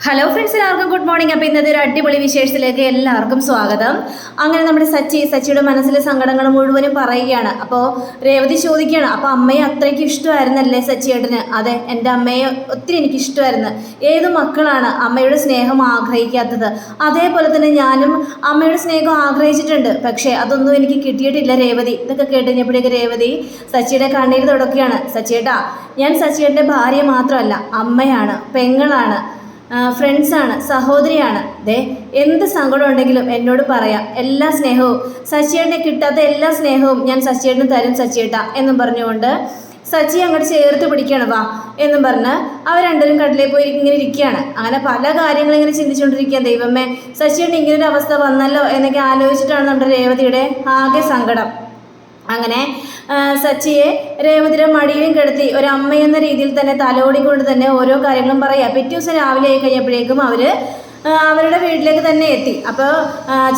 Hello friends എല്ലാവർക്കും good morning അപ്പോൾ ഇന്നത്തെ ഒരു അടിപൊളി വിശേഷത്തിലേക്ക് എല്ലാവർക്കും സ്വാഗതം. അങ്ങനെ നമ്മുടെ സച്ചി സച്ചിയുടെ മനസ്സിലെ സങ്കടങ്ങൾ മുഴുവനും പറയുകയാണ്. അപ്പോൾ രേവതി ചോദിക്കുകയാണ് അപ്പോൾ അമ്മയെ അത്രയ്ക്ക് ഇഷ്ടമായിരുന്നല്ലേ സച്ചിയേട്ടന് അതെ എന്റെ അമ്മയെ ഒത്തിരി എനിക്ക് ഇഷ്ടമായിരുന്നു. ഏത് മക്കളാണ് അമ്മയുടെ സ്നേഹം ആഗ്രഹിക്കാത്തത്? അതേപോലെ തന്നെ ഞാനും അമ്മയുടെ സ്നേഹം ആഗ്രഹിച്ചിട്ടുണ്ട്. പക്ഷേ അതൊന്നും എനിക്ക് കിട്ടിയിട്ടില്ല രേവതി. ഇതൊക്കെ കേട്ടുകഴിഞ്ഞപ്പോഴേക്ക് രേവതി സച്ചിയുടെ കണ്ണീർ തുടക്കുകയാണ്. സച്ചിയേട്ടാ ഞാൻ സച്ചിയേട്ടന്റെ ഭാര്യ മാത്രമല്ല. അമ്മയാണ് പെങ്ങളാണ്. ഫ്രണ്ട്സാണ് സഹോദരിയാണ്. ദേ എന്ത് സങ്കടം ഉണ്ടെങ്കിലും എന്നോട് പറയാം എല്ലാ സ്നേഹവും. സച്ചിയേട്ടനെ കിട്ടാത്ത എല്ലാ സ്നേഹവും ഞാൻ സച്ചിയേട്ടന് തരും സച്ചിയേട്ട എന്നും പറഞ്ഞുകൊണ്ട് സച്ചി അങ്ങോട്ട് ചേർത്ത് പിടിക്കണം വാ എന്നും പറഞ്ഞ് അവർ രണ്ടുപേരും കടലിൽ പോയി ഇങ്ങനെ ഇരിക്കുകയാണ്. അങ്ങനെ പല കാര്യങ്ങളും ഇങ്ങനെ ചിന്തിച്ചുകൊണ്ടിരിക്കുക ദൈവമേ സച്ചിയേട്ടൻ ഇങ്ങനൊരു അവസ്ഥ വന്നല്ലോ എന്നൊക്കെ ആലോചിച്ചിട്ടാണ് നമ്മുടെ രേവതിയുടെ ആകെ സങ്കടം. അങ്ങനെ സച്ചിയെ രേവതിയുടെ മടിയിലും കിടത്തി ഒരു അമ്മയെന്ന രീതിയിൽ തന്നെ തലോടിക്കൊണ്ട് തന്നെ ഓരോ കാര്യങ്ങളും പറയുക. പിറ്റേ ദിവസം രാവിലെ ആയി കഴിഞ്ഞപ്പോഴേക്കും അവർ അവരുടെ വീട്ടിലേക്ക് തന്നെ എത്തി. അപ്പോൾ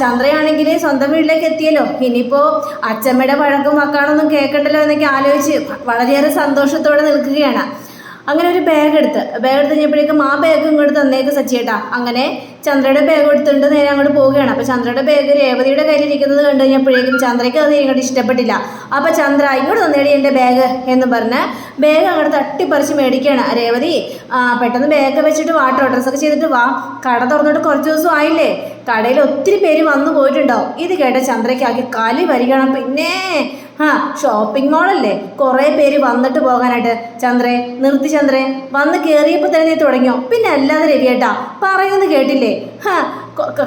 ചന്ദ്രയാണെങ്കിൽ സ്വന്തം വീട്ടിലേക്ക് എത്തിയല്ലോ. ഇനിയിപ്പോൾ അച്ചമ്മയുടെ വഴക്കും വക്കാണൊന്നും കേൾക്കണ്ടല്ലോ എന്നൊക്കെ ആലോചിച്ച് വളരെയേറെ സന്തോഷത്തോടെ നിൽക്കുകയാണ്. അങ്ങനെ ഒരു ബാഗ് എടുത്ത് ബാഗ് എടുത്ത് കഴിഞ്ഞപ്പോഴേക്കും ആ ബാഗ് ഇങ്ങോട്ട് തന്നേക്ക് സച്ചിയേട്ടാ. അങ്ങനെ ചന്ദ്രയുടെ ബാഗ് എടുത്തുകൊണ്ട് നേരെ അങ്ങോട്ട് പോവുകയാണ്. അപ്പോൾ ചന്ദ്രയുടെ ബാഗ് രേവതിയുടെ കയ്യിൽ ഇരിക്കുന്നത് കണ്ടു കഴിഞ്ഞപ്പോഴേക്കും ചന്ദ്രയ്ക്ക് അത് ഇങ്ങോട്ട് ഇഷ്ടപ്പെട്ടില്ല. അപ്പോൾ ചന്ദ്ര ഇങ്ങോട്ട് തന്നേടി എന്റെ ബാഗ് എന്ന് പറഞ്ഞ് ബാഗ് അങ്ങോട്ട് തട്ടിപ്പറിച്ച് മേടിക്കുകയാണ്. രേവതി പെട്ടെന്ന് ബാഗ് വെച്ചിട്ട് വാട്ടോ ഡ്രസ്സൊക്കെ ചെയ്തിട്ട് വാ. കട തുറന്നിട്ട് കുറച്ച് ദിവസം ആയില്ലേ? കടയിൽ ഒത്തിരി പേര് വന്നു പോയിട്ടുണ്ടാവും. ഇത് കേട്ട ചന്ദ്രയ്ക്കാക്കി കലി വരികയാണ്. പിന്നെ ആ ഷോപ്പിംഗ് മോളല്ലേ കുറേ പേര് വന്നിട്ട് പോകാനായിട്ട്. ചന്ദ്രേ നിർത്തി ചന്ദ്രേ. വന്ന് കയറിയപ്പോൾ തന്നെ നീ തുടങ്ങിയോ? പിന്നെ അല്ലാതെ രവിയേട്ടാ പറയുന്നത് കേട്ടില്ലേ? ഹാ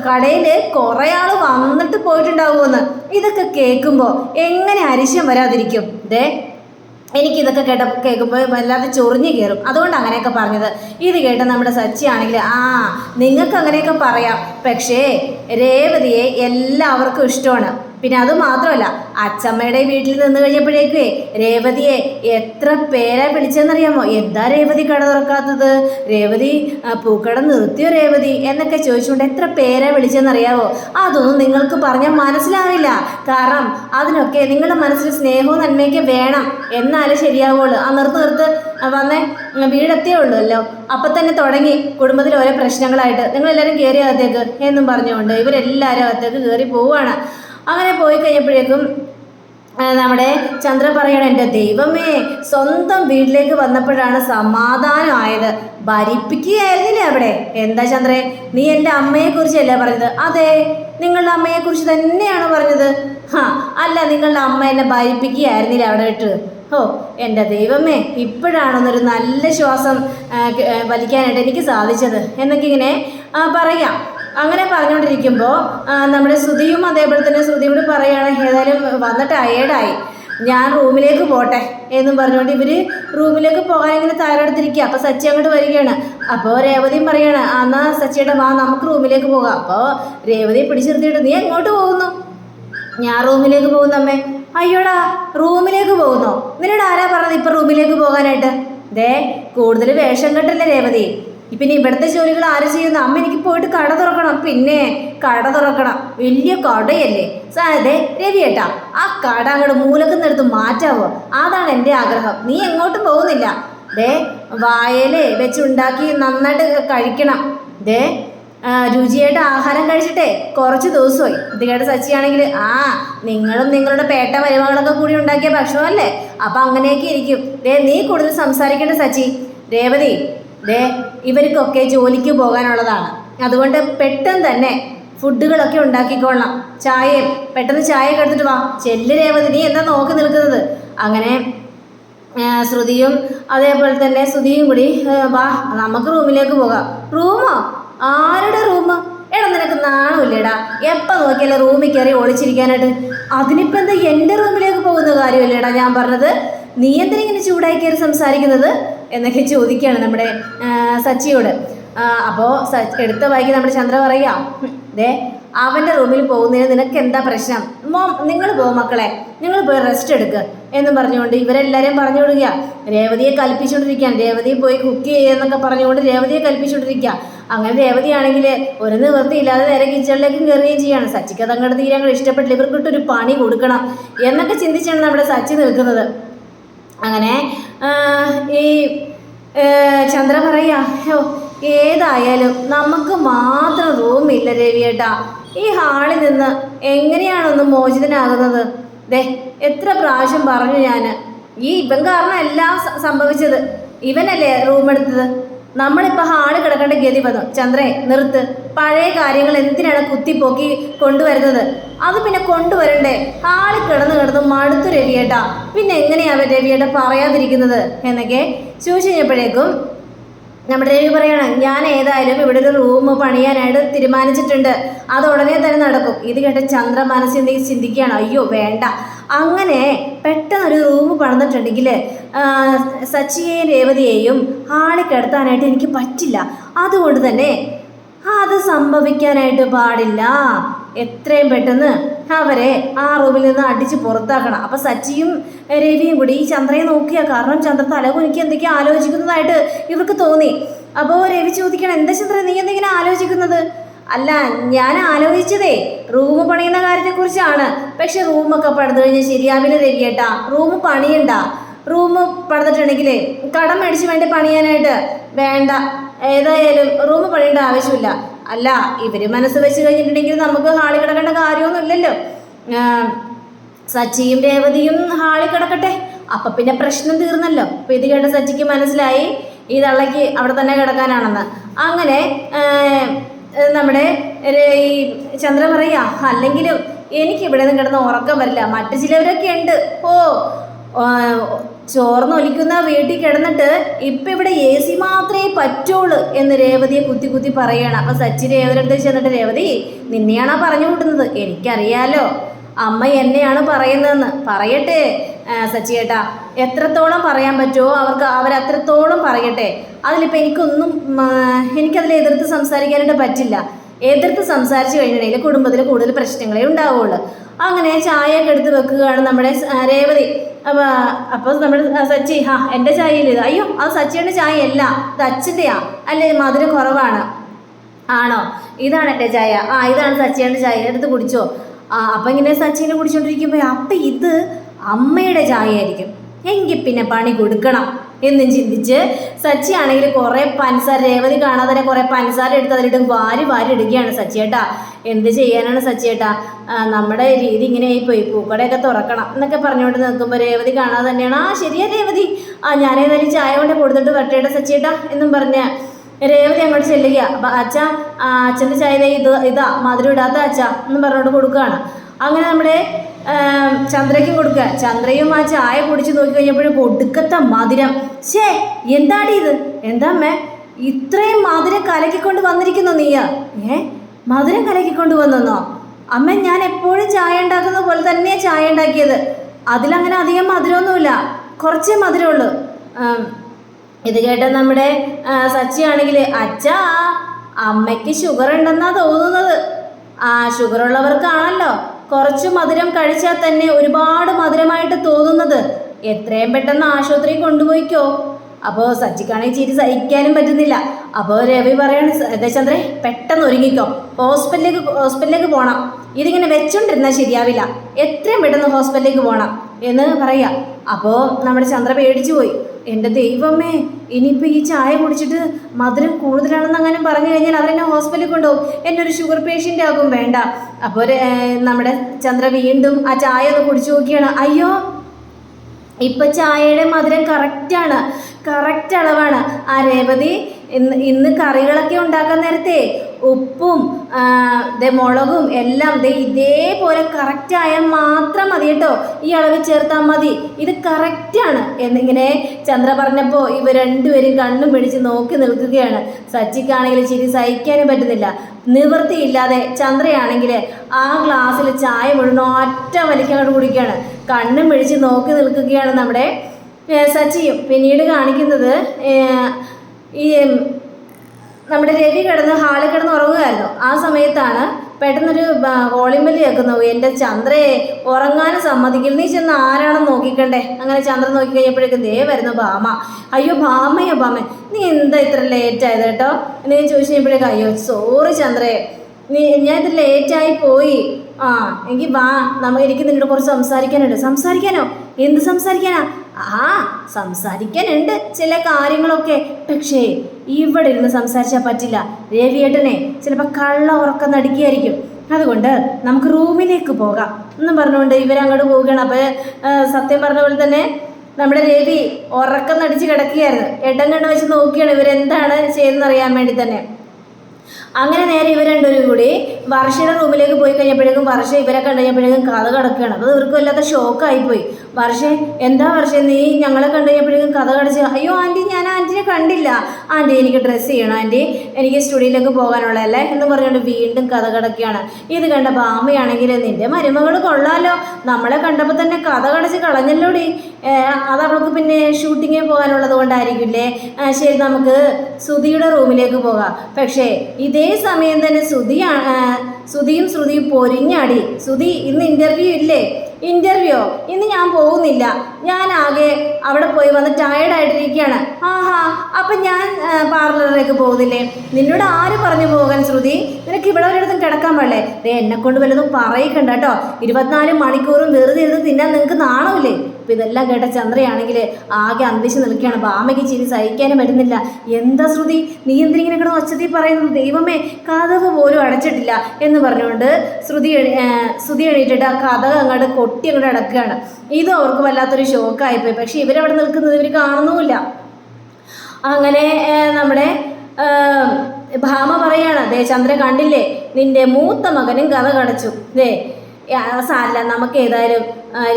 കടയിൽ കുറേ ആൾ വന്നിട്ട് പോയിട്ടുണ്ടാവുമെന്ന്. ഇതൊക്കെ കേൾക്കുമ്പോൾ എങ്ങനെ അരിശം വരാതിരിക്കും? ദേ എനിക്കിതൊക്കെ കേട്ട കേൾക്കുമ്പോൾ വല്ലാതെ ചൊറിഞ്ഞു കയറും അതുകൊണ്ട് അങ്ങനെയൊക്കെ പറഞ്ഞത്. ഇത് കേട്ട നമ്മുടെ സച്ചി ആണെങ്കിൽ ആ നിങ്ങൾക്ക് അങ്ങനെയൊക്കെ പറയാം. പക്ഷേ രേവതിയെ എല്ലാവർക്കും ഇഷ്ടമാണ്. പിന്നെ അത് മാത്രമല്ല അച്ചമ്മയുടെ വീട്ടിൽ നിന്ന് കഴിഞ്ഞപ്പോഴേക്കേ രേവതിയെ എത്ര പേരെ വിളിച്ചെന്നറിയാമോ? എന്താ രേവതി കട തുറക്കാത്തത്? രേവതി പൂക്കട നിർത്തിയോ രേവതി? എന്നൊക്കെ ചോദിച്ചുകൊണ്ട് എത്ര പേരെ വിളിച്ചെന്നറിയാവോ? അതൊന്നും നിങ്ങൾക്ക് പറഞ്ഞാൽ മനസ്സിലാവില്ല. കാരണം അതിനൊക്കെ നിങ്ങളുടെ മനസ്സിൽ സ്നേഹവും നന്മയൊക്കെ വേണം. എന്നാലേ ശരിയാവുള്ളൂ ആ നിർത്ത് നിർത്ത് വന്നേ. വീടെത്തേ ഉള്ളൂ ഉള്ളൂല്ലോ. അപ്പം തന്നെ തുടങ്ങി കുടുംബത്തിൽ ഓരോ പ്രശ്നങ്ങളായിട്ട്. നിങ്ങളെല്ലാവരും കയറി അകത്തേക്ക് എന്നും പറഞ്ഞുകൊണ്ട് ഇവരെല്ലാവരും അകത്തേക്ക് കയറി പോവുകയാണ്. അങ്ങനെ പോയി കഴിഞ്ഞപ്പോഴേക്കും നമ്മുടെ ചന്ദ്ര പറയണ എന്റെ ദൈവമേ സ്വന്തം വീട്ടിലേക്ക് വന്നപ്പോഴാണ് സമാധാനമായത് ഭരിപ്പിക്കുകയായിരുന്നില്ലേ അവിടെ? എന്താ ചന്ദ്രേ നീ എന്റെ അമ്മയെക്കുറിച്ചല്ലേ പറഞ്ഞത്? അതെ നിങ്ങളുടെ അമ്മയെക്കുറിച്ച് തന്നെയാണ് പറഞ്ഞത്. ഹാ അല്ല നിങ്ങളുടെ അമ്മ എന്നെ ഭരിപ്പിക്കുകയായിരുന്നില്ല അവിടെ ഇട്ട് ഓ എന്റെ ദൈവമേ ഇപ്പോഴാണെന്നൊരു നല്ല ശ്വാസം വലിക്കാനായിട്ട് എനിക്ക് സാധിച്ചത്. എന്നൊക്കെ ഇങ്ങനെ പറയാം. അങ്ങനെ പറഞ്ഞുകൊണ്ടിരിക്കുമ്പോൾ നമ്മുടെ ശ്രുതിയും അതേപോലെ തന്നെ ശ്രുതിയോട് പറയുകയാണ് ഏതായാലും വന്നിട്ട് ടയേർഡായി ഞാൻ റൂമിലേക്ക് പോട്ടെ എന്നും പറഞ്ഞുകൊണ്ട് ഇവർ റൂമിലേക്ക് പോകാൻ ഇങ്ങനെ തയ്യാറെടുത്തിരിക്കുക. അപ്പോൾ സച്ചി അങ്ങോട്ട് വരികയാണ്. അപ്പോൾ രേവതിയും പറയുകയാണ് "ആ, എന്നാ സച്ചിയുടെ വാ നമുക്ക് റൂമിലേക്ക് പോകാം. അപ്പോൾ രേവതിയെ പിടിച്ചിരുത്തിയിട്ട് നീ എങ്ങോട്ട് പോകുന്നു? ഞാൻ റൂമിലേക്ക് പോകുന്നു അമ്മേ. അയ്യോടാ റൂമിലേക്ക് പോകുന്നോ? നിന്നോട് ആരാ പറഞ്ഞത് ഇപ്പം റൂമിലേക്ക് പോകാനായിട്ട്? ദേ കൂടുതൽ വേഷം കെട്ടല്ലേ രേവതി. പിന്നെ ഇവിടുത്തെ ജോലികൾ ആര് ചെയ്യുന്നു? അമ്മ എനിക്ക് പോയിട്ട് കട തുറക്കണം. പിന്നെ കട തുറക്കണം. വലിയ കടയല്ലേ? അതെ രവി ഏട്ടാ ആ കട അങ്ങോട്ട് മൂലക്കുന്നെടുത്ത് മാറ്റാവോ? അതാണ് എന്റെ ആഗ്രഹം. നീ എങ്ങോട്ടും പോകുന്നില്ല. ദേ വായലേ വെച്ചുണ്ടാക്കി നന്നായിട്ട് കഴിക്കണം. ദേ രുചിയായിട്ട് ആഹാരം കഴിച്ചിട്ടേ കുറച്ച് ദിവസമായി. ഇത് കേട്ട സച്ചിയാണെങ്കിൽ ആ നിങ്ങളും നിങ്ങളുടെ പേട്ട മരുമകളൊക്കെ കൂടി ഉണ്ടാക്കിയ ഭക്ഷണമല്ലേ? അപ്പം അങ്ങനെയൊക്കെ ഇരിക്കും. ദേ നീ കൂടുതൽ സംസാരിക്കേണ്ട സച്ചി. രേവതി ദേ ഇവർക്കൊക്കെ ജോലിക്ക് പോകാനുള്ളതാണ്. അതുകൊണ്ട് പെട്ടെന്ന് തന്നെ ഫുഡുകളൊക്കെ ഉണ്ടാക്കിക്കൊള്ളാം ചായയും പെട്ടെന്ന് ചായ എടുത്തിട്ട് വാ. ചെല്ല് രേവതി നീ എന്താ നോക്കി നിൽക്കുന്നത്? അങ്ങനെ ശ്രുതിയും അതേപോലെ തന്നെ ശ്രുതിയും കൂടി വാ നമുക്ക് റൂമിലേക്ക് പോകാം. റൂമോ? ആരുടെ റൂം എടാ നിനക്ക് നാണമില്ലേടാ. എപ്പോൾ നോക്കിയാലും റൂമിൽ കയറി ഒളിച്ചിരിക്കാനായിട്ട്? അതിനിപ്പോൾ എന്താ എന്റെ റൂമിലേക്ക് പോകുന്ന കാര്യമല്ലേടാ ഞാൻ പറഞ്ഞത്? നീ എന്തിനാ ഇങ്ങനെ ചൂടായി കയറി സംസാരിക്കുന്നത്? എന്നൊക്കെ ചോദിക്കുകയാണ് നമ്മുടെ സച്ചിയോട്. അപ്പോൾ എടുത്ത വായിക്ക് നമ്മുടെ ചന്ദ്ര പറയാം "ഹും, ദേ അവന്റെ റൂമിൽ പോകുന്നതിന് നിനക്ക് എന്താ പ്രശ്നം? മോ നിങ്ങൾ പോ മക്കളെ നിങ്ങൾ പോയി റെസ്റ്റ് എടുക്കുക എന്നും പറഞ്ഞുകൊണ്ട് ഇവരെല്ലാവരെയും പറഞ്ഞു വിടുക രേവതിയെ കൽപ്പിച്ചുകൊണ്ടിരിക്കുകയാണ് രേവതി പോയി കുക്ക് ചെയ്യുന്നൊക്കെ പറഞ്ഞുകൊണ്ട് രേവതിയെ കൽപ്പിച്ചുകൊണ്ടിരിക്കുക അങ്ങനെ രേവതിയാണെങ്കിൽ ഒരു നിവൃത്തിയില്ലാതെ നേരെ കിച്ചണിലേക്കും കയറുകയും ചെയ്യാണ്. സച്ചിക്ക് അതങ്ങോട്ട് തീരെ അങ്ങോട്ട് ഇഷ്ടപ്പെട്ടില്ല. ഇവർക്കിട്ടൊരു പണി കൊടുക്കണം എന്നൊക്കെ ചിന്തിച്ചാണ് നമ്മുടെ സച്ചി നിൽക്കുന്നത്. അങ്ങനെ ഈ ചന്ദ്ര പറയാ "ഓ ഏതായാലും നമുക്ക് മാത്രം റൂമില്ല രവിയേട്ടാ ഈ ഹാളിൽ നിന്ന് എങ്ങനെയാണൊന്ന് മോചിതനാകുന്നത്? ദേ എത്ര പ്രാവശ്യം പറഞ്ഞു ഞാൻ ഈ ഇവൻ കാരണം എല്ലാം സംഭവിച്ചത്. ഇവനല്ലേ റൂം എടുത്തത് നമ്മളിപ്പോൾ ഹാൾ കിടക്കേണ്ട ഗതി വന്നു. ചന്ദ്രൻ നിർത്ത്. പഴയ കാര്യങ്ങൾ എന്തിനാണ് കുത്തിപ്പോക്കി കൊണ്ടുവരുന്നത്? അത് പിന്നെ കൊണ്ടുവരണ്ടേ? ഹാൾ കിടന്ന് കിടന്ന് മടുത്തു രവിയേട്ടാ. പിന്നെ എങ്ങനെയാ രവിയേട്ട പറയാതിരിക്കുന്നത്? എന്നൊക്കെ ചോദിച്ചു കഴിഞ്ഞപ്പോഴേക്കും നമ്മുടെ രവി പറയണം ഞാൻ ഏതായാലും ഇവിടെ ഒരു റൂം പണിയാനായിട്ട് തീരുമാനിച്ചിട്ടുണ്ട്. അത് ഉടനെ തന്നെ നടക്കും. ഇത് കേട്ട് ചന്ദ്ര മനസ്സിൽ നീ ചിന്തിക്കുകയാണ്. അയ്യോ വേണ്ട. അങ്ങനെ പെട്ടെന്നൊരു റൂം പണിതിട്ടുണ്ടെങ്കിൽ സച്ചിയെയും രേവതിയെയും ആളെ കിടത്താനായിട്ട് എനിക്ക് പറ്റില്ല. അതുകൊണ്ട് തന്നെ അത് സംഭവിക്കാനായിട്ട് പാടില്ല. എത്രയും പെട്ടെന്ന് അവരെ ആ റൂമിൽ നിന്ന് അടിച്ച് പുറത്താക്കണം. അപ്പൊ സച്ചിയും രവിയും കൂടി ഈ ചന്ദ്രയെ നോക്കിയാ കാരണം ചന്ദ്ര തലകുനിക്ക് എന്തൊക്കെയോ ആലോചിക്കുന്നതായിട്ട് ഇവർക്ക് തോന്നി. അപ്പോൾ രവി ചോദിക്കണം എന്താ ചന്ദ്ര നീ എന്തെങ്കിലും ആലോചിക്കുന്നത്? അല്ല ഞാൻ ആലോചിച്ചതേ റൂം പണിയുന്ന കാര്യത്തെക്കുറിച്ചാണ്. പക്ഷെ റൂമൊക്കെ പണിത് കഴിഞ്ഞാൽ ശരിയാവില്ല രവിയേട്ടാ റൂം പണിയണ്ട. റൂം പണിതിട്ടുണ്ടെങ്കിൽ കടം മേടിച്ച് വേണ്ടി പണിയാനായിട്ട് വേണ്ട. ഏതായാലും റൂം പണിയേണ്ട ആവശ്യമില്ല. അല്ല ഇവർ മനസ്സ് വെച്ച് കഴിഞ്ഞിട്ടുണ്ടെങ്കിൽ നമുക്ക് ഹാളി കിടക്കേണ്ട കാര്യമൊന്നുമില്ലല്ലോ സച്ചിയും രേവതിയും ഹാളി കിടക്കട്ടെ. അപ്പൊ പിന്നെ പ്രശ്നം തീർന്നല്ലോ. അപ്പൊ ഇത് കേട്ട സച്ചിക്ക് മനസ്സിലായി ഈ തള്ളയ്ക്ക് അവിടെ തന്നെ കിടക്കാനാണെന്ന്. അങ്ങനെ നമ്മുടെ ഈ ചന്ദ്ര പറയാ അല്ലെങ്കിലും എനിക്ക് ഇവിടെ നിന്ന് കിടന്ന് ഉറക്കം വരില്ല. മറ്റു ചിലവരൊക്കെ ഉണ്ട്. ഓ ചോർന്നൊലിക്കുന്ന വീട്ടിൽ കിടന്നിട്ട് ഇപ്പൊ ഇവിടെ എ സി മാത്രമേ പറ്റുള്ളൂ എന്ന് രേവതിയെ കുത്തി കുത്തി പറയണം. അപ്പൊ സച്ചി രേവതിയുടെ അടുത്ത് ചെന്നിട്ട് രേവതി നിന്നെയാണോ പറഞ്ഞു കൂട്ടുന്നത്? എനിക്കറിയാലോ. അമ്മ എന്നെയാണ് പറയുന്നതെന്ന്. പറയട്ടെ സച്ചി ചേട്ടാ എത്രത്തോളം പറയാൻ പറ്റുമോ അവർക്ക് അവരത്രത്തോളം പറയട്ടെ. അതിലിപ്പോൾ എനിക്കൊന്നും എനിക്കതിൽ എതിർത്ത് സംസാരിക്കാനായിട്ട് പറ്റില്ല. എതിർത്ത് സംസാരിച്ച് കഴിഞ്ഞിട്ടുണ്ടെങ്കിൽ കുടുംബത്തിൽ കൂടുതൽ പ്രശ്നങ്ങളേ ഉണ്ടാവുള്ളൂ. അങ്ങനെ ചായയൊക്കെ എടുത്ത് വെക്കുകയാണ് നമ്മുടെ രേവതി. അപ്പോൾ അപ്പോൾ നമ്മൾ സച്ചി ഹാ എന്റെ ചായയിൽ അയ്യോ അത് സച്ചിയുടെ ചായയല്ല. ഇത് അച്ഛന്റെയാ അല്ലേ മധുരം കുറവാണ്. ആണോ? ഇതാണ് എന്റെ ചായ. ആ ഇതാണ് സച്ചിയുടെ ചായ. എടുത്ത് കുടിച്ചോ. ആ അപ്പം ഇങ്ങനെ സച്ചിനെ കുടിച്ചോണ്ടിരിക്കുമ്പോൾ അപ്പം ഇത് അമ്മയുടെ ചായ ആയിരിക്കും എങ്കിൽ പിന്നെ പണി കൊടുക്കണം. എന്നും ചിന്തിച്ച് സച്ചി ആണെങ്കിൽ കുറേ പഞ്ചസാര രേവതി കാണാതെ തന്നെ കുറേ പഞ്ചസാര എടുത്ത് അതിലിട്ട് വാരി വാരി ഇടുകയാണ് സച്ചിയേട്ടാ എന്ത് ചെയ്യാനാണ് സച്ചിയേട്ടാ നമ്മുടെ രീതി ഇങ്ങനെ പോയി പൂക്കടയൊക്കെ തുറക്കണം എന്നൊക്കെ പറഞ്ഞുകൊണ്ട് നിൽക്കുമ്പോൾ രേവതി കാണാതെ തന്നെയാണ്. ആ ശരിയാ രേവതി. ആ ഞാനേതായാലും ചായ കൊണ്ട് കൊടുത്തിട്ട് വട്ടേട്ട സച്ചിയേട്ടാ എന്നും പറഞ്ഞ് രേവതി അങ്ങോട്ട് ചെല്ലുക. അപ്പം അച്ഛ അച്ഛന്റെ ചായ ഇത് ഇതാ മധുരം ഇടാത്ത അച്ഛ എന്നും പറഞ്ഞുകൊണ്ട് കൊടുക്കുകയാണ്. അങ്ങനെ നമ്മുടെ ചന്ദ്രയ്ക്കും കൊടുക്കുക. ചന്ദ്രയും ആ ചായ കുടിച്ച് നോക്കി കഴിഞ്ഞപ്പോഴും ഒടുക്കത്തെ മധുരം. ഷേ എന്താടി ഇത്? എന്താ അമ്മേ? ഇത്രയും മധുരം കലക്കിക്കൊണ്ട് വന്നിരിക്കുന്നു നീയ. ഏ? മധുരം കലക്കിക്കൊണ്ട് വന്നെന്നോ അമ്മ ഞാൻ എപ്പോഴും ചായ ഉണ്ടാക്കുന്ന പോലെ തന്നെയാണ് ചായ ഉണ്ടാക്കിയത്. അതിലങ്ങനെ അധികം മധുരമൊന്നുമില്ല. കുറച്ചേ മധുരമുള്ളൂ. ഇത് കേട്ട നമ്മുടെ സച്ചിയാണെങ്കിൽ അച്ഛാ അമ്മയ്ക്ക് ഷുഗർ ഉണ്ടെന്നാ തോന്നുന്നത്. ആ ഷുഗർ ഉള്ളവർക്കാണല്ലോ കുറച്ച് മധുരം കഴിച്ചാൽ തന്നെ ഒരുപാട് മധുരമായിട്ട് തോന്നുന്നത്. എത്രയും പെട്ടെന്ന് ആശുപത്രി കൊണ്ടുപോയിക്കോ. അപ്പോൾ സച്ചിക്കാണെങ്കിൽ ചിരി സഹിക്കാനും പറ്റുന്നില്ല. അപ്പോൾ രവി പറയാണ് ചന്ദ്രേ പെട്ടെന്ന് ഒരുങ്ങിക്കോ. ഹോസ്പിറ്റലിലേക്ക് ഹോസ്പിറ്റലിലേക്ക് പോകണം ഇതിങ്ങനെ വെച്ചോണ്ടിരുന്നാൽ ശരിയാവില്ല. എത്രയും പെട്ടെന്ന് ഹോസ്പിറ്റലിലേക്ക് പോകണം എന്ന് പറയാ. അപ്പോൾ നമ്മുടെ ചന്ദ്ര പേടിച്ചു പോയി. എന്റെ ദൈവമേ ഇനിയിപ്പോൾ ഈ ചായ കുടിച്ചിട്ട് മധുരം കൂടുതലാണെന്ന് അങ്ങനെ പറഞ്ഞു കഴിഞ്ഞാൽ അവരെന്നെ ഹോസ്പിറ്റലിൽ കൊണ്ടുപോകും. എന്നൊരു ഷുഗർ പേഷ്യന്റ് ആകും വേണ്ട. അപ്പോൾ നമ്മുടെ ചന്ദ്ര വീണ്ടും ആ ചായ ഒന്ന് കുടിച്ചു നോക്കിയാണ്. അയ്യോ ഇപ്പൊ ചായയുടെ മധുരം കറക്റ്റാണ് കറക്റ്റ് അളവാണ്. ആ രേവതി ഇന്ന് ഇന്ന് കറികളൊക്കെ ഉണ്ടാക്കാൻ നേരത്തെ ഉപ്പും മുളകും എല്ലാം ദേ ഇതേപോലെ കറക്റ്റ് ആയാൽ മാത്രം മതി കേട്ടോ. ഈ അളവ് ചേർത്താൽ മതി. ഇത് കറക്റ്റാണ് എന്നിങ്ങനെ ചന്ദ്ര പറഞ്ഞപ്പോൾ ഇവർ രണ്ടുപേരും കണ്ണും പിടിച്ച് നോക്കി നിൽക്കുകയാണ്. സച്ചിക്കാണെങ്കിൽ ചിരി സഹിക്കാനും പറ്റുന്നില്ല. നിവൃത്തിയില്ലാതെ ചന്ദ്രയാണെങ്കിൽ ആ ഗ്ലാസ്സിൽ ചായ മുഴുവൻ ഒറ്റ വലിക്കങ്ങോട്ട് കുടിക്കുകയാണ്. കണ്ണും പിടിച്ച് നോക്കി നിൽക്കുകയാണ് നമ്മുടെ സച്ചിയും. പിന്നീട് കാണിക്കുന്നത് ഈ നമ്മുടെ രവി കിടന്ന് ഹാളിൽ കിടന്ന് ഉറങ്ങുകയായിരുന്നു. ആ സമയത്താണ് പെട്ടെന്നൊരു വോളിമൽ കേൾക്കുന്നു എന്റെ ചന്ദ്രയെ ഉറങ്ങാനും സമ്മതിക്കില്ല. നീ ചെന്ന് ആരാണെന്ന് നോക്കിക്കണ്ടേ? അങ്ങനെ ചന്ദ്രൻ നോക്കി കഴിഞ്ഞപ്പോഴേക്കും ദേ വരുന്നു ഭാമ. അയ്യോ ഭാമയോ ഭാമ? നീ എന്താ ഇത്ര ലേറ്റ് ആയത് കേട്ടോ? ഞാൻ ചോദിച്ചു കഴിഞ്ഞപ്പോഴേക്കും അയ്യോ സോറി ചന്ദ്രയെ നീ ഞാൻ ഇത് ലേറ്റായി പോയി. ആ എനിക്ക് വാ നമുക്ക് എനിക്ക് നിന്നോട് കുറച്ച് സംസാരിക്കാനുണ്ട്. സംസാരിക്കാനോ? എന്ത് സംസാരിക്കാനാ? ആ സംസാരിക്കാനുണ്ട് ചില കാര്യങ്ങളൊക്കെ. പക്ഷേ ഇവിടെ ഇരുന്ന് സംസാരിച്ചാൽ പറ്റില്ല. രവിയേട്ടനെ ചിലപ്പോൾ കള്ള ഉറക്കം നടിക്കുകയായിരിക്കും അതുകൊണ്ട് നമുക്ക് റൂമിലേക്ക് പോകാം. എന്നും പറഞ്ഞുകൊണ്ട് ഇവരങ്ങോട്ട് പോവുകയാണ്. അപ്പോൾ സത്യം പറഞ്ഞ പോലെ തന്നെ നമ്മുടെ രവി ഉറക്കം നടിച്ച് കിടക്കുകയായിരുന്നു. എടം കണ്ട് വെച്ച് നോക്കിയാണ് ഇവരെന്താണ് ചെയ്യുന്നത് അറിയാൻ വേണ്ടി തന്നെ. അങ്ങനെ നേരെ ഇവർ രണ്ടുപേരും കൂടി വർഷയുടെ റൂമിലേക്ക് പോയി കഴിഞ്ഞപ്പോഴേക്കും വർഷ ഇവരെ കണ്ടു കഴിഞ്ഞപ്പോഴേക്കും കഥ കിടക്കുകയാണ്. അപ്പോൾ ഇവർക്ക് വല്ലാത്ത ഷോക്കായിപ്പോയി വർഷ എന്താ വർഷേ നീ ഞങ്ങളെ കണ്ടു കഴിഞ്ഞപ്പോഴേക്കും കഥ കടച്ച് അയ്യോ ആന്റി ഞാൻ ആന്റിനെ കണ്ടില്ല. ആന്റി എനിക്ക് ഡ്രസ്സ് ചെയ്യണം ആന്റി. എനിക്ക് സ്റ്റുഡിയോയിലേക്ക് പോകാനുള്ളതല്ലേ? എന്ന് പറഞ്ഞുകൊണ്ട് വീണ്ടും കഥ കടക്കുകയാണ്. ഇത് കണ്ടപ്പോൾ ആമയാണെങ്കിൽ നിന്റെ മരുമകൾ കൊള്ളാലോ. നമ്മളെ കണ്ടപ്പോൾ തന്നെ കഥ കടച്ച് കളഞ്ഞല്ലോടി. അത് അവൾക്ക് പിന്നെ ഷൂട്ടിങ്ങിൽ പോകാനുള്ളത് കൊണ്ടായിരിക്കില്ലേ? ശരി നമുക്ക് സുധിയുടെ റൂമിലേക്ക് പോകാം. പക്ഷേ ഇതേ സമയം തന്നെ സുധിയാണ് സുധിയും ശ്രുതിയും പൊരിഞ്ഞാടി. സുധി ഇന്ന് ഇന്റർവ്യൂ ഇല്ലേ? ഇന്റർവ്യൂ ഇന്ന് ഞാൻ പോകുന്നില്ല. ഞാൻ ആകെ അവിടെ പോയി വന്ന് ടയർഡായിട്ടിരിക്കുകയാണ് ആഹാ അപ്പം ഞാൻ പാർലറിലേക്ക് പോകുന്നില്ലേ? നിന്നോട് ആര് പറഞ്ഞു പോകാൻ ശ്രുതി? നിനക്ക് ഇവിടെ ഒരിടത്തും കിടക്കാൻ പാടില്ലേ? ദേ എന്നെ കൊണ്ട് വല്ലതും പറയിക്കണ്ട കേട്ടോ. ഇരുപത്തിനാല് മണിക്കൂറും വെറുതെ ഇരുന്ന് തിന്നാൻ നിങ്ങൾക്ക് നാണമില്ലേ? അപ്പം ഇതെല്ലാം കേട്ട ചന്ദ്രയാണെങ്കിൽ ആകെ അന്തിച്ച് നിൽക്കുകയാണ്. ബാമയ്ക്ക് ചിരി സഹിക്കാനും പറ്റുന്നില്ല. എന്താ ശ്രുതി? നീ എന്തിനിങ്ങനെ കിടന്ന് ഒച്ചത്തിൽ പറയുന്നത്? ദൈവമേ കഥവ് പോലും അടച്ചിട്ടില്ല എന്ന് പറഞ്ഞുകൊണ്ട് ശ്രുതി ശ്രുതി എഴുതിയിട്ട് ആ കഥ അങ്ങോട്ട് കൊട്ടി അങ്ങോട്ട് അടക്കുകയാണ് ഇതും അവർക്ക് വല്ലാത്തൊരു ഷോക്കായിപ്പോയി പക്ഷേ ഇവരവിടെ നിൽക്കുന്നത് ഇവർ കാണുന്നുമില്ല. അങ്ങനെ നമ്മുടെ ഭാമ പറയാണ് ദേ ചന്ദ്ര കണ്ടില്ലേ? നിന്റെ മൂത്ത മകനും കഥ കടച്ചു. ദേ സാരല്ല നമുക്ക് ഏതായാലും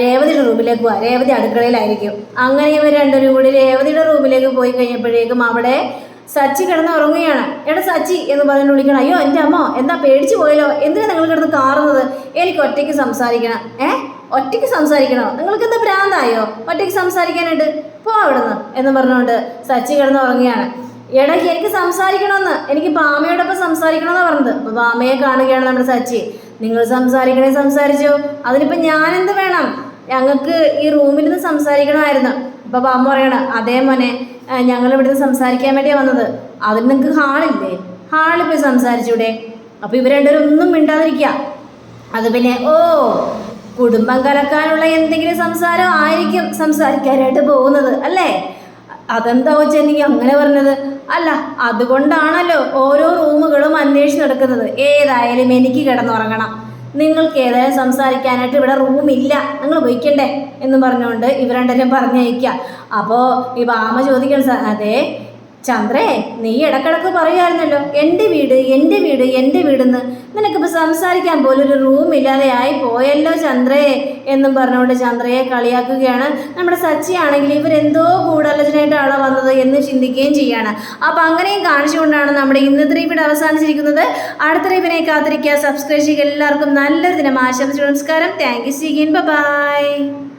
രേവതിയുടെ റൂമിലേക്ക് പോവാം. രേവതി അടുക്കളയിലായിരിക്കും. അങ്ങനെ ഇവർ രണ്ടുപേരും കൂടി രേവതിയുടെ റൂമിലേക്ക് പോയി കഴിഞ്ഞപ്പോഴേക്കും അവിടെ സച്ചി കിടന്ന് ഉറങ്ങുകയാണ്. എടാ സച്ചി എന്ന് പറഞ്ഞു വിളിക്കണം അയ്യോ എന്റെ അമ്മ എന്താ പേടിച്ചു പോയല്ലോ? എന്തിനാ നിങ്ങൾ കിടന്ന് കാറുന്നത്? എനിക്ക് ഒറ്റയ്ക്ക് സംസാരിക്കണം. ഏ? ഒറ്റയ്ക്ക് സംസാരിക്കണോ? നിങ്ങൾക്ക് എന്താ ഭ്രാന്തായോ? ഒറ്റയ്ക്ക് സംസാരിക്കാനായിട്ട് പോ അവിടുന്ന് എന്ന് പറഞ്ഞുകൊണ്ട് സച്ചി കിടന്ന് ഉറങ്ങുകയാണ് എടാ എനിക്ക് സംസാരിക്കണമെന്ന് എനിക്ക് ബാമയോടൊപ്പം സംസാരിക്കണമെന്നാണ് പറഞ്ഞത്. അപ്പോൾ ബാമയെ കാണുകയാണ് നമ്മുടെ സച്ചി. നിങ്ങൾ സംസാരിക്കണേ സംസാരിച്ചോ. അതിനിപ്പോൾ ഞാനെന്ത് വേണം? ഞങ്ങൾക്ക് ഈ റൂമിൽ നിന്ന് സംസാരിക്കണമായിരുന്നു. അപ്പോൾ ബാമ പറയണം അതേ മോനെ ഞങ്ങൾ ഇവിടുന്ന് സംസാരിക്കാൻ വേണ്ടിയാണ് വന്നത്. അതിന് നിങ്ങൾക്ക് ഹാളില്ലേ? ഹാളിൽ പോയി സംസാരിച്ചൂടെ? അപ്പോൾ ഇവർ രണ്ടുപേരും ഒന്നും മിണ്ടാതിരിക്കുക അത് പിന്നെ ഓ കുടുംബം കലക്കാനുള്ള എന്തെങ്കിലും സംസാരം ആയിരിക്കും സംസാരിക്കാനായിട്ട് പോകുന്നത് അല്ലേ? അതെന്താ വെച്ചെനിക്ക് അങ്ങനെ പറഞ്ഞത്? അല്ല അതുകൊണ്ടാണല്ലോ ഓരോ റൂമുകളും അന്വേഷിച്ച് നടക്കുന്നത്. ഏതായാലും എനിക്ക് കിടന്നുറങ്ങണം. നിങ്ങൾക്ക് ഏതായാലും സംസാരിക്കാനായിട്ട് ഇവിടെ റൂമില്ല. നിങ്ങൾ പോയിക്കണ്ടേ എന്ന് പറഞ്ഞുകൊണ്ട് രണ്ടുപേരും പറഞ്ഞയക്കുക. അപ്പോൾ ഈ ബാമ ചോദിക്കണം സാർ. അതെ ചന്ദ്രേ നീ ഇടക്കിടക്ക് പറയുമായിരുന്നല്ലോ എന്റെ വീട് എന്റെ വീട് എന്റെ വീടെന്ന്. നിനക്കിപ്പോൾ സംസാരിക്കാൻ പോലും ഒരു റൂം ഇല്ലാതെ ആയി പോയല്ലോ ചന്ദ്രേ എന്നും പറഞ്ഞുകൊണ്ട് ചന്ദ്രയെ കളിയാക്കുകയാണ്. നമ്മുടെ സച്ചിയാണെങ്കിൽ ഇവരെന്തോ ഗൂഢാലോചനയായിട്ടാണ് വന്നത് എന്ന് ചിന്തിക്കുകയും ചെയ്യാണ്. അപ്പോൾ അങ്ങനെയും കാണിച്ചുകൊണ്ടാണ് നമ്മുടെ ഇന്നത്തെ റീവിഡ് അവസാനിച്ചിരിക്കുന്നത്. അടുത്ത റീപ്പിനെ കാത്തിരിക്കുക. സബ്സ്ക്രൈബ് ചെയ്യുക. എല്ലാവർക്കും നല്ലൊരു ദിനം. ആശംസിച്ചു നമസ്കാരം. Thank you സീഗിൻ by